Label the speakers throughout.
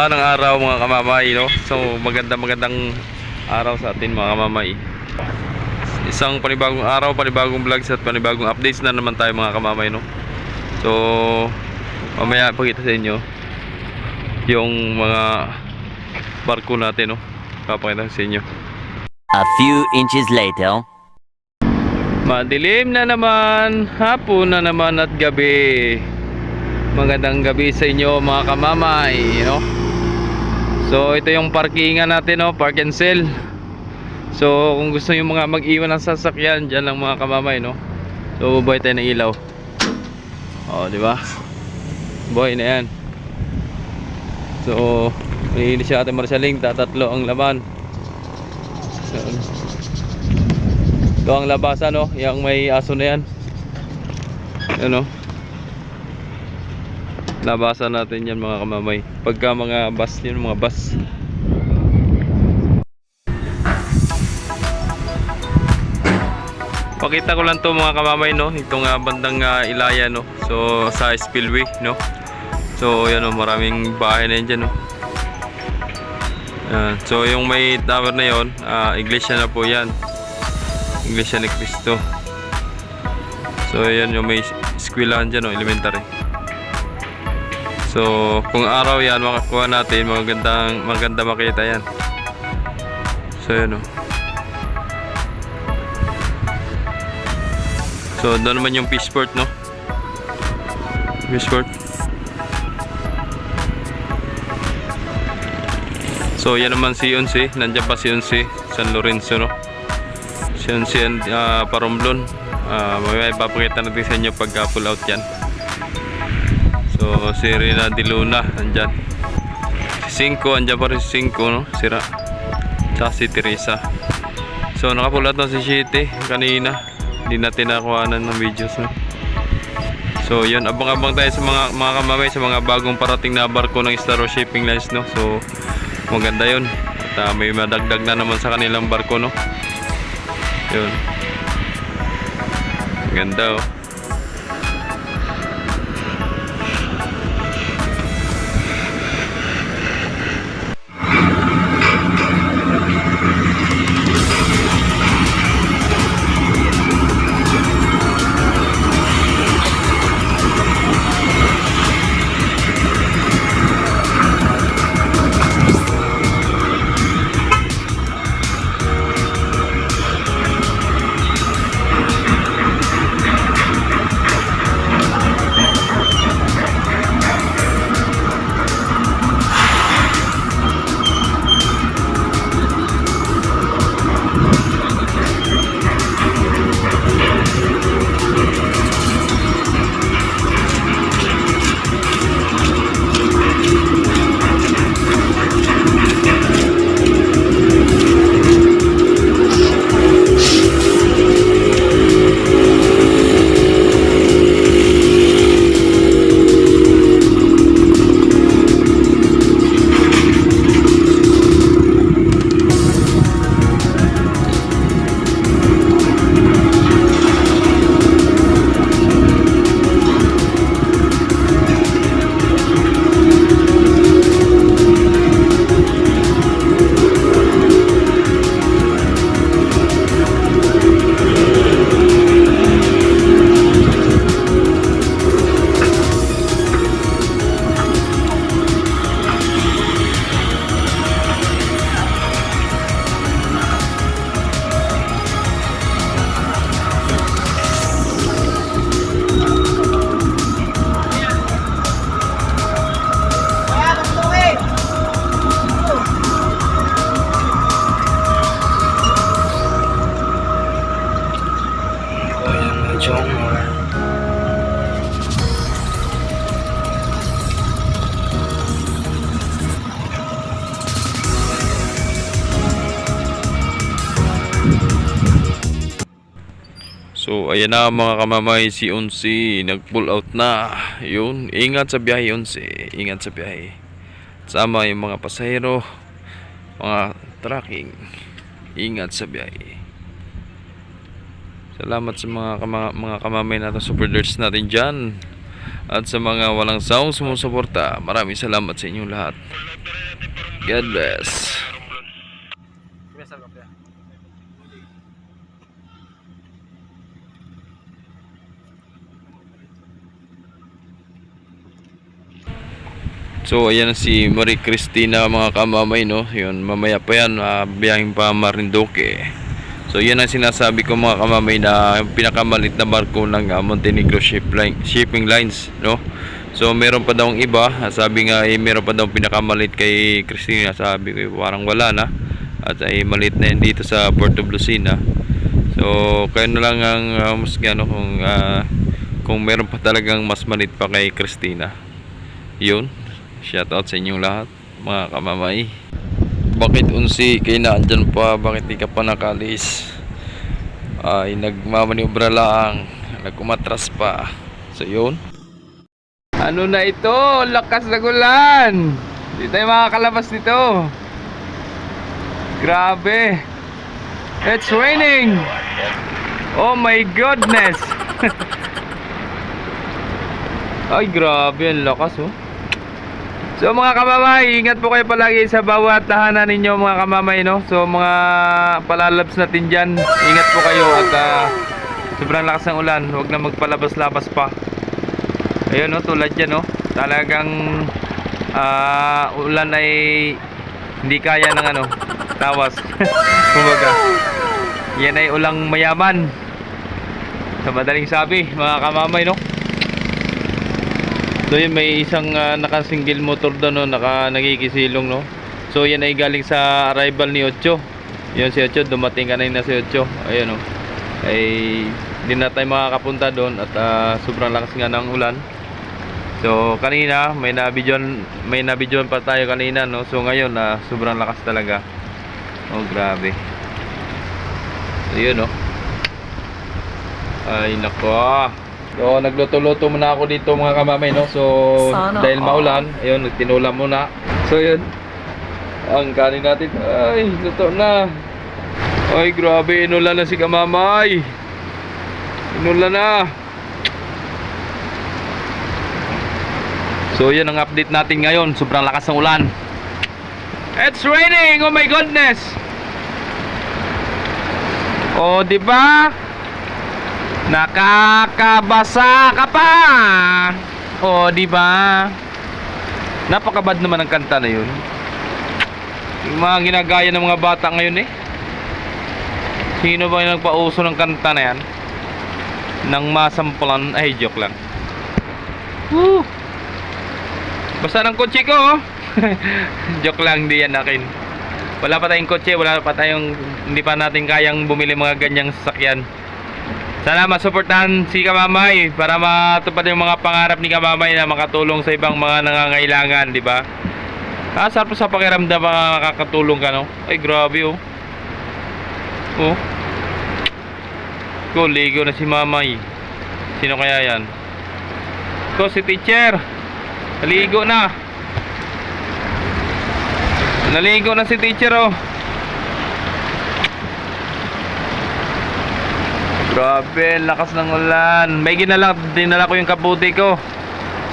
Speaker 1: Ganda ng araw mga kamamay no. So maganda magandang araw sa atin mga kamamay. Isang panibagong araw, panibagong vlogs at panibagong updates na naman tayo mga kamamay no. So mamaya pakita sa inyo yung mga barko natin no. Papakita ko sa inyo.
Speaker 2: A few inches later.
Speaker 1: Madilim na naman, hapon na naman at gabi. Magandang gabi sa inyo mga kamamay, no? So ito yung parkingan natin, no? Park and sell. So kung gusto niyo mga mag-iwan ng sasakyan, diyan lang mga kamamay, no? So bubuhay tayo ng ilaw. Oh, di ba? Buhay na 'yan. So may si Ate Marceling, tatatlo ang laman. Yan. Ito ang labasan no, yung may aso na yan. Ano? Labasan natin yan mga kamamay. Pagka mga bus yun, mga bus. Pakita ko lang to mga kamamay no, itong uh, bandang uh, Ilaya no. So sa spillway no. So yan no, maraming bahay na yan dyan no. Yan. So yung may tower na yon, ah, iglesia na po yan. Iglesia ni Cristo. So yan yung may eskwelahan dyan, no, elementary. So kung araw yan makakuha natin, magandang maganda makita yan. So yan o. So doon naman yung Peaceport no. Peaceport. So yan naman si Yonsi, nandiyan pa si Yonsi, San Lorenzo no. Si Yonsi and uh, Paromblon. Uh, may ipapakita natin sa inyo pagka pull out yan. So si Rina Di Luna nandyan. Si Cinco, andyan pa rin si Cinco no, sira. Tsaka si Teresa. So nakapull out na si Shitty kanina. Hindi natin nakuhanan ng videos no. So yun, abang-abang tayo sa mga mga kamamay sa mga bagong parating na barko ng Star Shipping Lines no. So maganda yun at uh, may madagdag na naman sa kanilang barko no yun ganda oh So ayan na mga kamamay si Unsi nag-pull out na. Yun, ingat sa biyahe Unsi, ingat sa biyahe. Sama yung mga pasahero, mga trucking. Ingat sa biyahe. Salamat sa mga kama, mga kamamay natin supporters natin diyan. At sa mga walang sawang sumusuporta, maraming salamat sa inyong lahat. God bless. So ayan si Marie Cristina mga kamamay no. Yun mamaya pa yan uh, biyaheng pa Marinduque. So yan ang sinasabi ko mga kamamay na pinakamalit na barko ng uh, Montenegro line, shipping lines no. So meron pa daw iba, sabi nga eh, meron pa daw pinakamalit kay Cristina, sabi ko eh, parang wala na. At ay malit na yan dito sa Puerto Lucena. So kayo na lang ang uh, mas ano kung uh, kung meron pa talagang mas malit pa kay Cristina. Yun. Shoutout sa inyong lahat, mga kamamay. Bakit unsi kayo na andyan pa? Bakit di ka pa nakalis? Ay, nagmamaniobra lang. Nagkumatras pa. So, yun. Ano na ito? Lakas na ulan! Di tayo makakalabas dito. Grabe. It's raining! Oh my goodness! Ay, grabe. Ang lakas, oh. So mga kamamay, ingat po kayo palagi sa bawat tahanan ninyo mga kamamay no. So mga palalabs natin diyan, ingat po kayo at ah, sobrang lakas ng ulan, huwag na magpalabas-labas pa. Ayun no, tulad yan no. Talagang ah, ulan ay hindi kaya ng ano, tawas. Kumbaga. Yan ay ulang mayaman. Sa madaling sabi, mga kamamay no. So yun may isang uh, naka-single motor doon no, naka nagikisilong no. So yan ay galing sa arrival ni Ocho. Yun si Ocho, dumating kanina si Ocho. Ayun no. Ay hindi na tayo makakapunta doon at ah, sobrang lakas nga ng ulan. So kanina may nabidyon may nabidyon pa tayo kanina no. So ngayon na sobrang lakas talaga. Oh grabe. Ayun no. Ay nako. So, nagluto-luto muna ako dito mga kamamay, no? So,
Speaker 3: Sana
Speaker 1: dahil maulan, ayun, nagtinulam muna. So, yun. Ang kanin natin, ay, luto na. Ay, grabe, inulan na si kamamay. Inulan na. So, yun ang update natin ngayon. Sobrang lakas ng ulan. It's raining! Oh my goodness! Oh, di ba? Nakakabasa ka pa. Oh, di ba? Napakabad naman ang kanta na 'yun. Yung mga ginagaya ng mga bata ngayon eh. Sino ba yung nagpauso ng kanta na 'yan? Nang masampulan, ay joke lang. Woo! Basta ng kotse ko. oh. joke lang, di yan akin. Wala pa tayong kotse, wala pa tayong hindi pa natin kayang bumili mga ganyang sasakyan. Sana masuportahan si Kamamay para matupad yung mga pangarap ni Kamamay na makatulong sa ibang mga nangangailangan, di ba? Ah, sarap sa pakiramdam mga nakakatulong ka, no? Ay, grabe, oh. Oh. Ko, na si Mamay. Sino kaya yan? Ko, si teacher. Naligo na. Naligo na si teacher, oh. Grabe, lakas ng ulan. May ginala, dinala ko yung kaputi ko.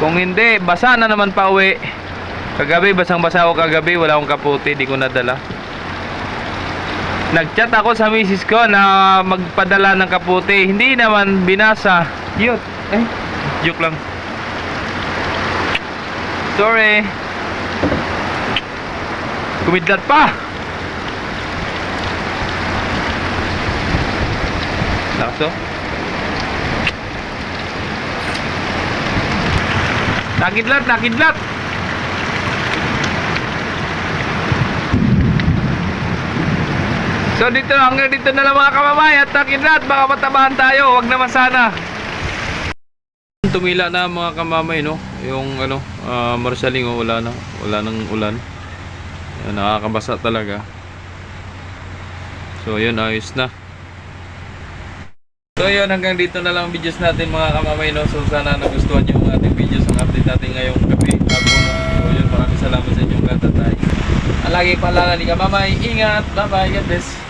Speaker 1: Kung hindi, basa na naman pa uwi. Kagabi, basang basa ako kagabi. Wala akong kaputi, di ko nadala. Nagchat ako sa misis ko na magpadala ng kaputi. Hindi naman binasa. Yun. Eh, joke lang. Sorry. Kumidlat pa. Oh. Nakidlat, nakidlat. So dito, hanggang dito na lang mga kamamay at nakidlat, baka matabahan tayo, wag naman sana. Tumila na mga kamamay no, yung ano, uh, Marsaling oh, wala na, wala nang ulan. Nakakabasa talaga. So yun, ayos na. So yun, hanggang dito na lang ang videos natin mga kamamay no. So sana nagustuhan nyo ang ating videos, ang update natin ngayong gabi. Hapon. So yun, maraming salamat sa inyong katatay. Ang lagi paalala ni kamamay, ingat, bye bye, God bless.